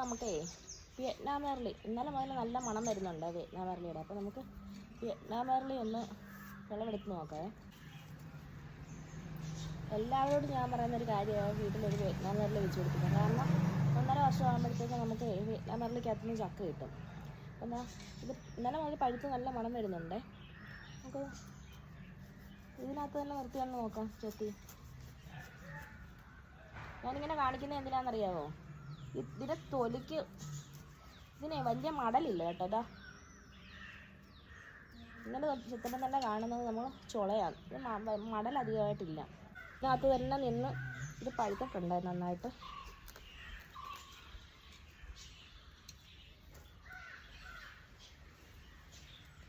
നമുക്കേ വിയറ്റ്നാം മെർലി ഇന്നലെ മുതൽ നല്ല മണം വരുന്നുണ്ട് വിയറ്റ്നാം മെർലിയുടെ അപ്പോൾ നമുക്ക് വിയറ്റ്നാം മെർലി ഒന്ന് വിളവെടുത്ത് നോക്കാം. എല്ലാവരോടും ഞാൻ പറയുന്ന ഒരു കാര്യമാണ് വീട്ടിലൊരു വിയറ്റ്നാം മെർലി വെച്ച് കൊടുക്കുന്നത് കാരണം ഒന്നര വർഷം ആകുമ്പോഴത്തേക്ക് നമുക്ക് വിയറ്റ്നാം മെർലിക്കകത്തുനിന്ന് ചക്ക കിട്ടും. എന്നാ ഇത് ഇന്നലെ മുതൽ പഴുത്ത് നല്ല മണം വരുന്നുണ്ട്. നമുക്ക് ഇതിനകത്ത് തന്നെ നിർത്തിയൊന്ന് നോക്കാം ചെത്തി. ഞാനിങ്ങനെ കാണിക്കുന്നത് എന്തിനാണെന്നറിയാവോ? ഇതിന്റെ തൊലിക്ക് ഇതിനെ വലിയ മടലില്ല കേട്ടോ ഇതാ. ഇങ്ങനെ ചിത്രം തന്നെ കാണുന്നത് നമ്മൾ ചുളയാണ്. ഇത് മടൽ അധികമായിട്ടില്ല. ഇതിനകത്ത് തന്നെ നിന്ന് ഇത് പഴുത്തിട്ടുണ്ട് നന്നായിട്ട്.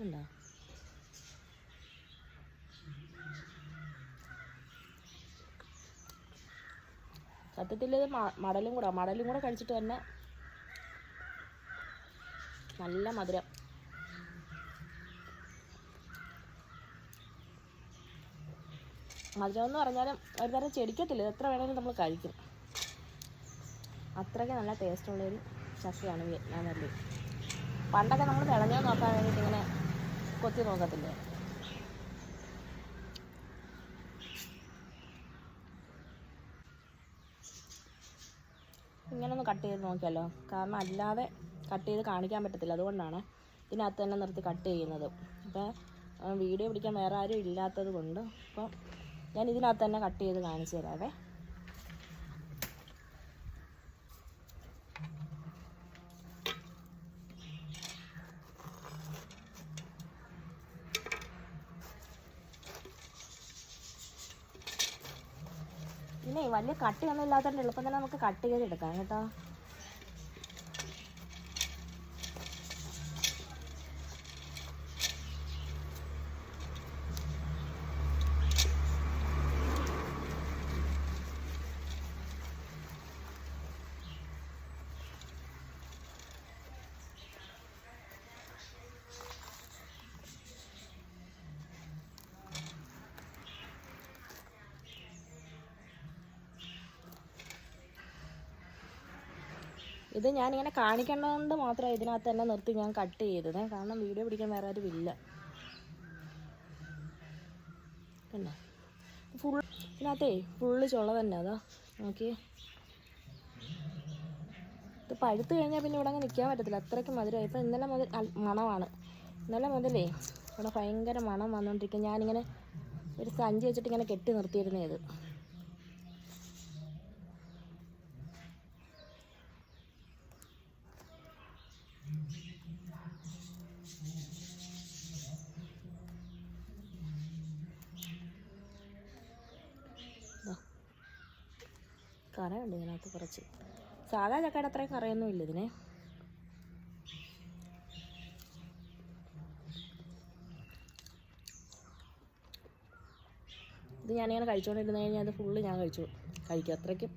ഉണ്ടോ സത്യത്തിൽ ഇത് മടലും കൂടെ മടലും കൂടെ കഴിച്ചിട്ട് തന്നെ നല്ല മധുരം. മധുരം എന്ന് പറഞ്ഞാലും ഒരു തരം ചെടിക്കത്തില്ല എത്ര വേണമെങ്കിലും നമ്മൾ കഴിക്കും. അത്രയ്ക്ക് നല്ല ടേസ്റ്റുള്ളൊരു ചക്കയാണ് വിയറ്റ്നാം പണ്ടൊക്കെ നമ്മൾ തിളഞ്ഞോ നോക്കാൻ വേണ്ടിയിട്ട് ഇങ്ങനെ കൊത്തി നോക്കത്തില്ലേ? ഇങ്ങനെ ഒന്ന് കട്ട് ചെയ്ത് നോക്കിയാലോ? കാരണം അല്ലാതെ കട്ട് ചെയ്ത് കാണിക്കാൻ പറ്റത്തില്ല. അതുകൊണ്ടാണ് ഇതിനകത്ത് തന്നെ നിർത്തി കട്ട് ചെയ്യുന്നത്. അപ്പോൾ വീഡിയോ പിടിക്കാൻ വേറെ ആരും ഇല്ലാത്തത് കൊണ്ട് അപ്പോൾ ഞാൻ ഇതിനകത്ത് തന്നെ കട്ട് ചെയ്ത് കാണിച്ചു തരാവേ. പിന്നെ വലിയ കട്ടിയൊന്നും ഇല്ലാത്തതുകൊണ്ട് എളുപ്പം തന്നെ നമുക്ക് കട്ട് ചെയ്തെടുക്കാം കേട്ടോ. ഇത് ഞാനിങ്ങനെ കാണിക്കേണ്ടതുകൊണ്ട് മാത്രമേ ഇതിനകത്ത് തന്നെ നിർത്തി ഞാൻ കട്ട് ചെയ്തത്. കാരണം വീഡിയോ പിടിക്കാൻ വേറെ ആരും ഇല്ല പിന്നെ ഫുൾ ഇതിനകത്തേ ഫുള്ള് ചുള തന്നെ അതാ. നോക്കി ഇത് പഴുത്ത് കഴിഞ്ഞാൽ പിന്നെ ഇവിടെ അങ്ങ് നിൽക്കാൻ പറ്റത്തില്ല. അത്രയ്ക്ക് മധുരമായി ഇപ്പം ഇന്നലെ മുതൽ മണമാണ്. ഇന്നലെ മുതലേ ഇവിടെ ഭയങ്കര മണം വന്നുകൊണ്ടിരിക്കും ഞാനിങ്ങനെ ഒരു സഞ്ചി വെച്ചിട്ട് ഇങ്ങനെ കെട്ടി നിർത്തിയിരുന്നേ ഇത്. കറയുണ്ട് ഇതിനകത്ത് കുറച്ച്. സാധാ ചക്കയുടെ അത്രയും കറയൊന്നും ഇല്ല ഇതിന്. ഇത് ഞാനിങ്ങനെ കഴിച്ചുകൊണ്ടിരുന്ന് കഴിഞ്ഞാൽ അത് ഫുള്ള് ഞാൻ കഴിച്ചു. കഴിക്കും. അത്രയ്ക്കും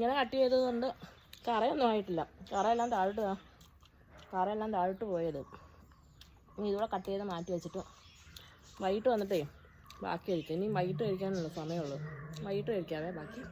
ഇങ്ങനെ കട്ട് ചെയ്തത് കൊണ്ട് കറയൊന്നും ആയിട്ടില്ല. കറയെല്ലാം താഴിട്ട്. കറയെല്ലാം താഴിട്ട് പോയത്. ഇനി ഇതുകൂടെ കട്ട് ചെയ്ത് മാറ്റി വെച്ചിട്ട് വൈകിട്ട് വന്നിട്ടേ ബാക്കി കഴിക്കാം. ഇനി വൈകിട്ട് കഴിക്കാനുള്ള സമയമുള്ളൂ. വൈകിട്ട് കഴിക്കാവേ ബാക്കി.